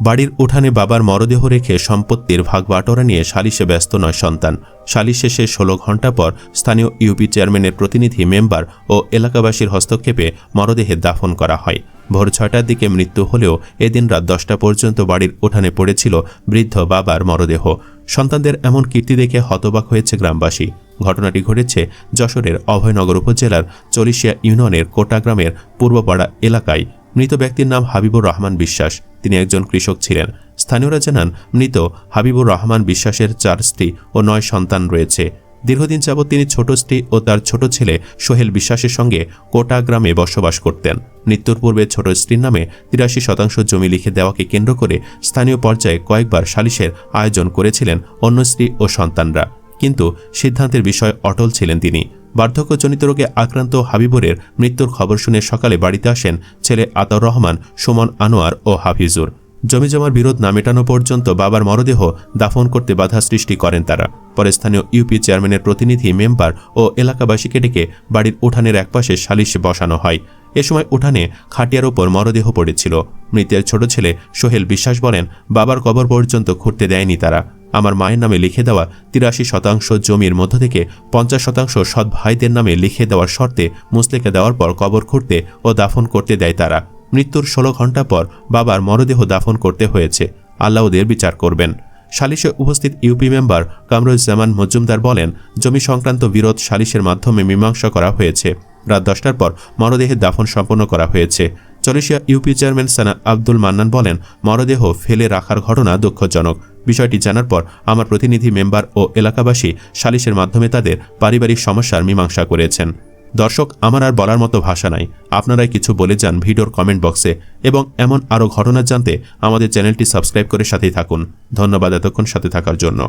বাড়ির উঠানে বাবার মরদেহ রেখে সম্পত্তির ভাগ বাটোয়ারা নিয়ে সালিশে ব্যস্ত নয় সন্তান। সালিশ শেষে ষোলো ঘণ্টা পর স্থানীয় ইউপি চেয়ারম্যানের প্রতিনিধি মেম্বার ও এলাকাবাসীর হস্তক্ষেপে মরদেহে দাফন করা হয়। ভোর ছয়টার দিকে মৃত্যু হলেও এদিন রাত দশটা পর্যন্ত বাড়ির উঠানে পড়েছিল বৃদ্ধ বাবার মরদেহ। সন্তানদের এমন কীর্তি দেখে হতবাক হয়েছে গ্রামবাসী। ঘটনাটি ঘটেছে যশোরের অভয়নগর উপজেলার চলিশিয়া ইউনিয়নের কোটা গ্রামের পূর্বপাড়া এলাকায়। মৃত ব্যক্তির নাম হাবিবুর রহমান বিশ্বাস। তিনি একজন কৃষক ছিলেন। স্থানীয়রা জানান, মৃত হাবিবুর রহমান বিশ্বাসের চার স্ত্রী ও নয় সন্তান রয়েছে। দীর্ঘদিন যাবৎ তিনি ছোট স্ত্রী ও তার ছোট ছেলে সোহেল বিশ্বাসের সঙ্গে কোটা গ্রামে বসবাস করতেন। মৃত্যুর পূর্বে ছোট স্ত্রীর নামে তিরাশি শতাংশ জমি লিখে দেওয়াকে কেন্দ্র করে স্থানীয় পর্যায়ে কয়েকবার সালিশের আয়োজন করেছিলেন অন্য স্ত্রী ও সন্তানরা। কিন্তু সিদ্ধান্তের বিষয়ে অটল ছিলেন তিনি। বার্ধক্যজনিত রোগে আক্রান্ত হাবিবুরের মৃত্যুর খবর শুনে সকালে বাড়িতে আসেন ছেলে আতাউর রহমান, সুমন আনোয়ার ও হাফিজুর। জমিজমার বিরোধ না মেটানো পর্যন্ত বাবার মরদেহ দাফন করতে বাধা সৃষ্টি করেন তারা। পরে স্থানীয় ইউপি চেয়ারম্যানের প্রতিনিধি, মেম্বার ও এলাকাবাসীকে ডেকে বাড়ির উঠানের একপাশে সালিশ বসানো হয়। এ সময় উঠানে খাটিয়ার ওপর মরদেহ পড়েছিল। মৃতের ছোট ছেলে সোহেল বিশ্বাস বলেন, বাবার কবর পর্যন্ত খুঁড়তে দেয়নি তারা। আমার মায়ের নামে লিখে দেওয়া তিরাশি শতাংশ জমির মধ্য থেকে পঞ্চাশ শতাংশ সৎ ভাইদের নামে লিখে দেওয়ার শর্তে মুসলিকে দেওয়ার পর কবর খুঁড়তে ও দাফন করতে দেয় তারা। মৃত্যুর ষোলো ঘণ্টা পর বাবার মরদেহ দাফন করতে হয়েছে। আল্লাহ ওদের বিচার করবেন। সালিশে উপস্থিত ইউপি মেম্বার কামরুজ্জামান মজুমদার বলেন, জমি সংক্রান্ত বিরোধ সালিশের মাধ্যমে মীমাংসা করা হয়েছে। রাত দশটার পর মরদেহের দাফন সম্পন্ন করা হয়েছে। চলেশিয়া ইউপি চেয়ারম্যান সানা আব্দুল মান্নান বলেন, মরদেহ ফেলে রাখার ঘটনা দুঃখজনক। বিষয়টি জানার পর আমার প্রতিনিধি মেম্বার ও এলাকাবাসী সালিশের মাধ্যমে তাদের পারিবারিক সমস্যার মীমাংসা করেছেন। দর্শক, আমার আর বলার মতো ভাষা নাই। আপনারাই কিছু বলে যান ভিডিওর কমেন্ট বক্সে এবং এমন আরও ঘটনা জানতে আমাদের চ্যানেলটি সাবস্ক্রাইব করে সাথেই থাকুন। ধন্যবাদ এতক্ষণ সাথে থাকার জন্য।